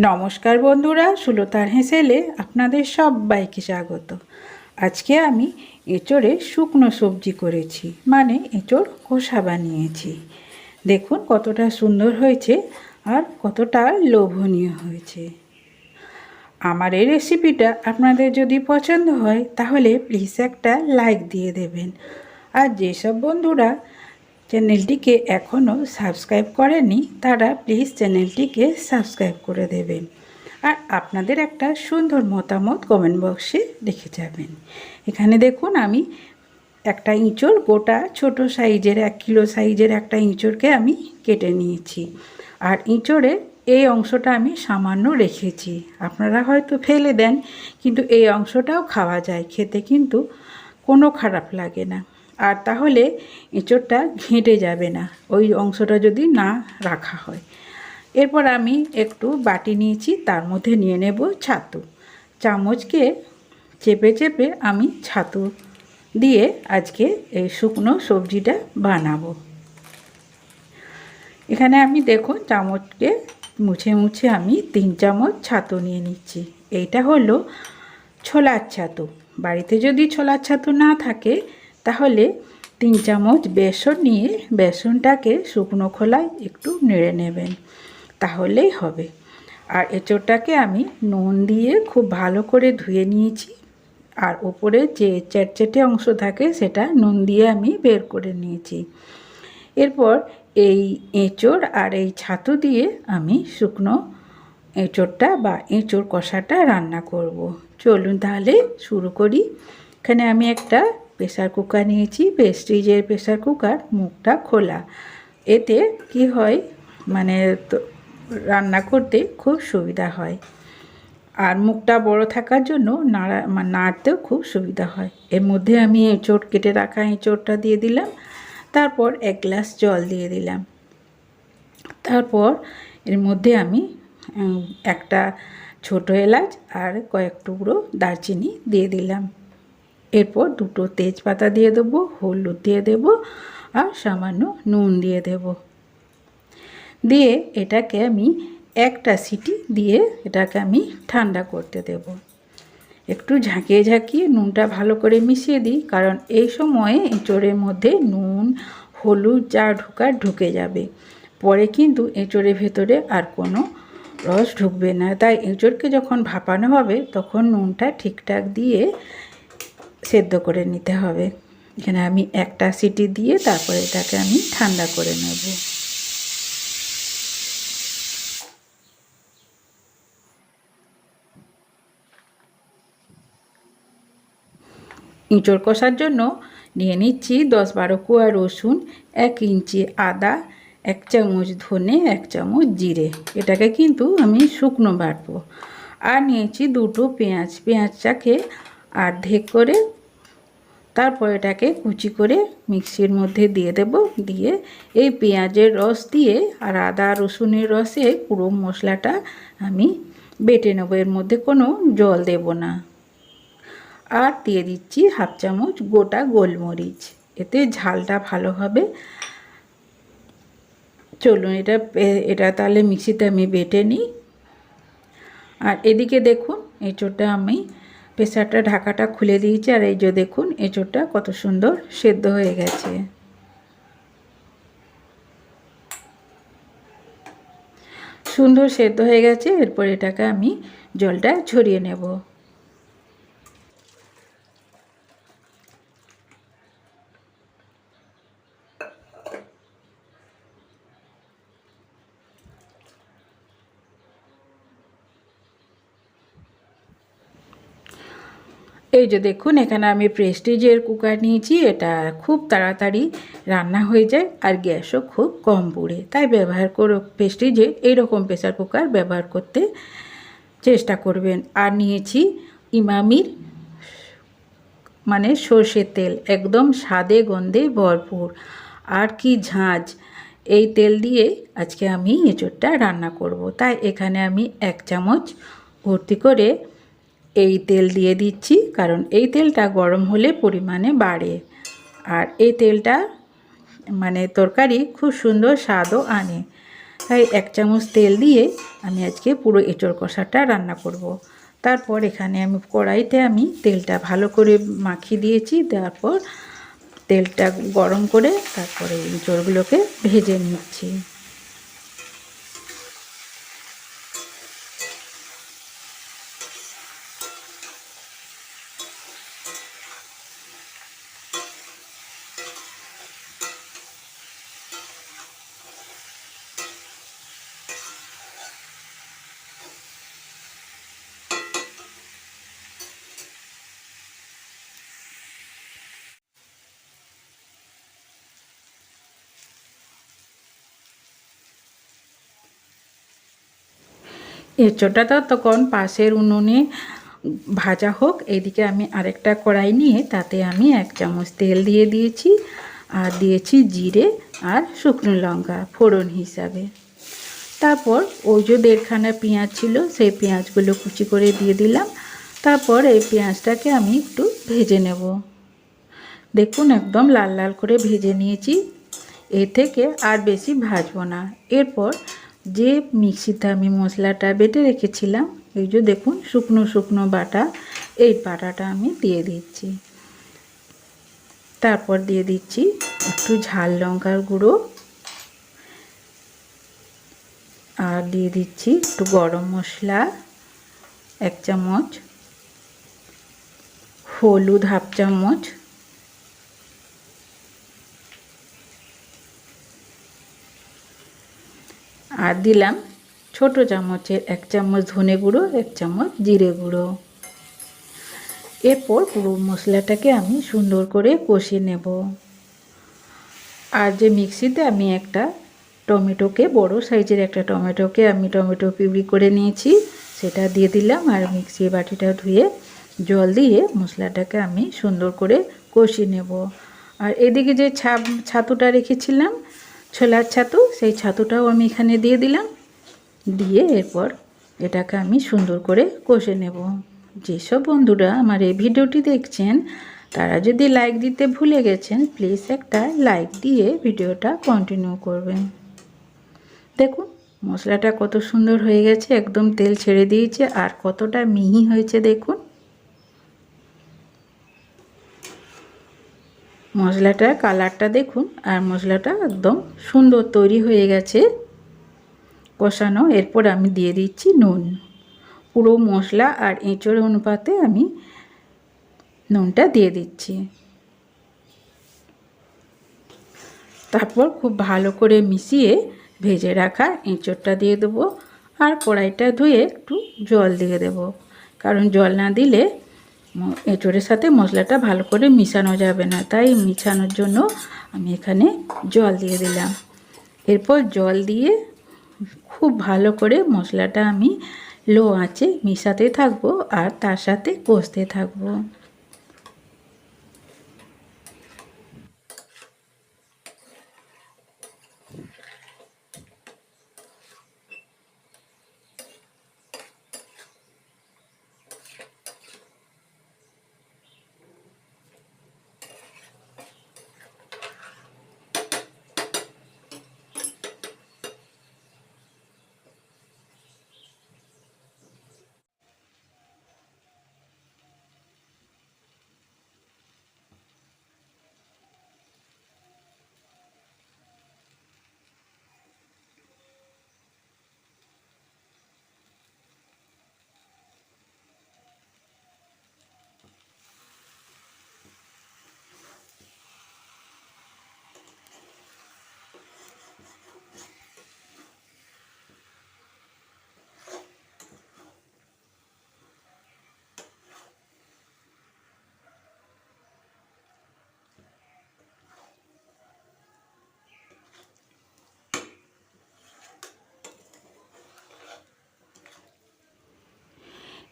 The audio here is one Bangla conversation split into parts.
নমস্কার বন্ধুরা, সুলতার হেসেলে আপনাদের সবাইকে স্বাগত। আজকে আমি এঁচড়ে শুকনো সবজি করেছি মানে এঁচড় কষা বানিয়েছি। দেখুন কতটা সুন্দর হয়েছে আর কতটা লোভনীয় হয়েছে। আমার এই রেসিপিটা আপনাদের যদি পছন্দ হয়, তাহলে প্লিজ একটা লাইক দিয়ে দেবেন। আর যেসব বন্ধুরা চ্যানেলটিকে এখনও সাবস্ক্রাইব করেনি, তারা প্লিজ চ্যানেলটিকে সাবস্ক্রাইব করে দেবেন। আর আপনাদের একটা সুন্দর মতামত কমেন্ট বক্সে লিখে যাবেন। এখানে দেখুন, আমি একটা ইঁচড়, গোটা ছোট সাইজের, এক কিলো সাইজের একটা ইঁচড়কে আমি কেটে নিয়েছি। আর ইঁচড়ের এই অংশটা আমি সামান্য রেখেছি। আপনারা হয়তো ফেলে দেন, কিন্তু এই অংশটাও খাওয়া যায়, খেতে কিন্তু কোনো খারাপ লাগে না। আর তাহলে এঁচোড়টা ঘেঁটে যাবে না। ওই অংশটা যদি না রাখা হয়। এরপর আমি একটু বাটি নিয়েছি, তার মধ্যে নিয়ে নেব ছাতু। চামচকে চেপে চেপে আমি ছাতু দিয়ে আজকে এই শুকনো সবজিটা বানাবো। এখানে আমি দেখুন চামচকে মুছে মুছে আমি তিন চামচ ছাতু নিয়ে নিচ্ছি। এইটা হলো ছোলার ছাতু। বাড়িতে যদি ছোলার ছাতু না থাকে তাহলে তিন চামচ বেসন নিয়ে বেসনটাকে শুকনো খোলায় একটু নেড়ে নেবেন। তাহলেই হবে। আর এঁচোড়টাকে আমি নুন দিয়ে খুব ভালো করে ধুয়ে নিয়েছি। আর ওপরে যে চ্যাটচেটে অংশ থাকে সেটা নুন দিয়ে আমি বের করে নিয়েছি। এরপর এই এঁচোড় আর এই ছাতু দিয়ে আমি শুকনো এঁচোড়টা বা এঁচোড় কষাটা রান্না করব। চলুন তাহলে শুরু করি। এখানে আমি একটা প্রেসার কুকার নিয়েছি প্রেস্টিজের প্রেসার কুকার মুখটা খোলা। এতে কি হয় মানে রান্না করতে খুব সুবিধা হয়। আর মুখটা বড় থাকার জন্য নাড়া নাড়তেও খুব সুবিধা হয়। এর মধ্যে আমি এঁচোড় কেটে রাখা এঁচোড়টা দিয়ে দিলাম। তারপর এক গ্লাস জল দিয়ে দিলাম। তারপর এর মধ্যে আমি একটা ছোট এলাচ আর কয়েক টুকরো দারচিনি দিয়ে দিলাম। এরপর দুটো তেজপাতা দিয়ে দেবো, হলুদ দিয়ে দেব আর সামান্য নুন দিয়ে দেব। দিয়ে এটাকে আমি একটা সিটি দিয়ে এটাকে আমি ঠান্ডা করতে দেব। একটু ঝাঁকিয়ে ঝাঁকিয়ে নুনটা ভালো করে মিশিয়ে দিই, কারণ এই সময়ে এঁচোড়ের মধ্যে নুন, হলুদ যা ঢোকার ঢুকে যাবে। পরে কিন্তু এঁচোড়ের ভেতরে আর কোনো রস ঢুকবে না। তাই এঁচোড়কে যখন ভাপানো হবে, তখন নুনটা ঠিকঠাক দিয়ে সেদ্ধ করে নিতে হবে। এখানে আমি একটা সিটি দিয়ে তারপরে এটাকে আমি ঠান্ডা করে নেব। ইঁচড় কষার জন্য নিয়ে নিচ্ছি দশ বারো কুয়া রসুন, এক ইঞ্চি আদা, এক চামচ ধনে, এক চামচ জিরে। এটাকে কিন্তু আমি শুকনো বাটবো। আর নিয়েছি দুটো পেঁয়াজ। পেঁয়াজটাকে অর্ধেক করে তারপর এটাকে কুচি করে মিক্সির মধ্যে দিয়ে দেব। দিয়ে এই পেঁয়াজের রস দিয়ে আর আদা, রসুনের রসে পুরো মশলাটা আমি বেটে নেব। এর মধ্যে কোনো জল দেব না। আর দিয়ে দিচ্ছি হাফ চামচ গোটা গোলমরিচ। এতে ঝালটা ভালো হবে। চলুন এটা এটা তাহলে মিক্সিতে আমি বেটে নিই। আর এদিকে দেখুন, এঁচোড়টা আমি প্রেসারটা ঢাকাটা খুলে দিয়েছি আর এই যে দেখুন এঁচোড়টা কত সুন্দর সেদ্ধ হয়ে গেছে। সুন্দর সেদ্ধ হয়ে গেছে, এরপর এটাকে আমি জলটা ছড়িয়ে নেব। এই যে দেখুন, এখানে আমি প্রেস্টিজের কুকার নিয়েছি। এটা খুব তাড়াতাড়ি রান্না হয়ে যায় আর গ্যাসও খুব কম পুড়ে। তাই ব্যবহার করো প্রেস্টিজের এইরকম প্রেসার কুকার ব্যবহার করতে চেষ্টা করবেন। আর নিয়েছি ইমামির মানে সর্ষের তেল, একদম স্বাদে গন্ধে ভরপুর। আর কি ঝাঁঝ এই তেল দিয়ে আজকে আমি এঁচোড়টা রান্না করব। তাই এখানে আমি এক চামচ ভর্তি করে এই তেল দিয়ে দিচ্ছি, কারণ এই তেলটা গরম হলে পরিমাণে বাড়ে। আর এই তেলটা মানে তরকারি খুব সুন্দর স্বাদও আনে। তাই এক চামচ তেল দিয়ে আমি আজকে পুরো এঁচড় কষাটা রান্না করব। তারপর এখানে আমি কড়াইতে আমি তেলটা ভালো করে মাখিয়ে দিয়েছি তারপর তেলটা গরম করে তারপরে এঁচড়গুলোকে ভেজে নিচ্ছি। এঁচোড়টা তো তখন পাশের উনুনে ভাজা হোক। এইদিকে আমি আরেকটা কড়াই নিয়ে তাতে আমি এক চামচ তেল দিয়ে দিয়েছি আর দিয়েছি জিরে আর শুকনো লঙ্কা ফোড়ন হিসাবে। তারপর ওই যে দেড়খানা পেঁয়াজ ছিল, সেই পেঁয়াজগুলো কুচি করে দিয়ে দিলাম। তারপর এই পেঁয়াজটাকে আমি একটু ভেজে নেব। দেখুন, একদম লাল লাল করে ভেজে নিয়েছি। এ থেকে আর বেশি ভাজবো না। এরপর যে মিক্সিতে আমি মশলাটা বেটে রেখেছিলাম, এই যে দেখুন শুকনো শুকনো বাটা, এই বাটাটা আমি দিয়ে দিচ্ছি। তারপর দিয়ে দিচ্ছি একটু ঝাল লঙ্কার গুঁড়ো। আর দিয়ে দিচ্ছি একটু গরম মশলা, এক চামচ। হলুদ হাফ চামচ। আর দিলাম ছোট চামচের এক চামচ ধনে গুঁড়ো, এক চামচ জিরে গুঁড়ো। এরপর পুরো মশলাটাকে আমি সুন্দর করে কষিয়ে নেব। আর যে মিক্সিতে আমি একটা টমেটোকে, বড় সাইজের একটা টমেটোকে আমি টমেটো পিউরি করে নিয়েছি, সেটা দিয়ে দিলাম আর মিক্সি বাটিটা ধুয়ে জল দিয়ে মশলাটাকে আমি সুন্দর করে কষিয়ে নেব। আর এদিকে যে ছাপ ছাতুটা রেখেছিলাম ছোলার ছাতু, সেই ছাতুটাও আমি এখানে দিয়ে দিলাম। দিয়ে এরপর এটাকে আমি সুন্দর করে কষে নেব। যেসব বন্ধুরা আমার এই ভিডিওটি দেখছেন, তারা যদি লাইক দিতে ভুলে গেছেন, প্লিজ একটা লাইক দিয়ে ভিডিওটা কন্টিনিউ করবেন। দেখুন, মশলাটা কত সুন্দর হয়ে গেছে, একদম তেল ছেড়ে দিয়েছে, আর কতটা মিহি হয়েছে দেখুন। মশলাটার কালারটা দেখুন, আর মশলাটা একদম সুন্দর তৈরি হয়ে গেছে, কষানো। এরপর আমি দিয়ে দিচ্ছি নুন। পুরো মশলা আর এঁচড় অনুপাতে আমি নুনটা দিয়ে দিচ্ছি। তারপর খুব ভালো করে মিশিয়ে ভেজে রাখা এঁচড়টা দিয়ে দেবো, আর কড়াইটা ধুয়ে একটু জল দিয়ে দেব। কারণ জল না দিলে এঁচড়ের সাথে মশলাটা ভালো করে মিশানো যাবে না। তাই মিশানোর জন্য আমি এখানে জল দিয়ে দিলাম। এরপর জল দিয়ে খুব ভালো করে মশলাটা আমি লো আঁচে মিশাতে থাকব আর তার সাথে কষতে থাকব।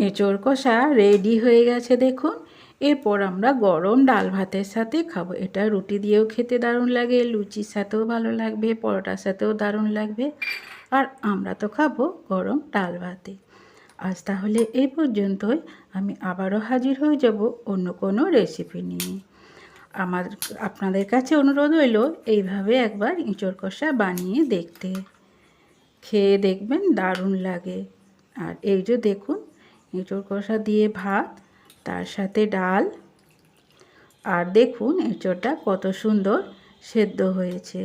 এঁচোড় কষা রেডি হয়ে গেছে দেখুন। এরপর আমরা গরম ডাল ভাতের সাথে খাব। এটা রুটি দিয়েও খেতে দারুণ লাগে, লুচির সাথেও ভালো লাগবে, পরোটার সাথেও দারুণ লাগবে। আর আমরা তো খাব গরম ডাল ভাতে। আজ তাহলে এই পর্যন্তই। আমি আবারও হাজির হয়ে যাব অন্য কোনো রেসিপি নিয়ে। আমার, আপনাদের কাছে অনুরোধ হইল এইভাবে একবার ইঁচড় কষা বানিয়ে দেখতে। খেয়ে দেখবেন দারুণ লাগে। আর এই যে দেখুন এঁচোড় কষা দিয়ে ভাত তার সাথে ডাল। আর দেখুন এঁচোড়টা কত সুন্দর সেদ্ধ হয়েছে।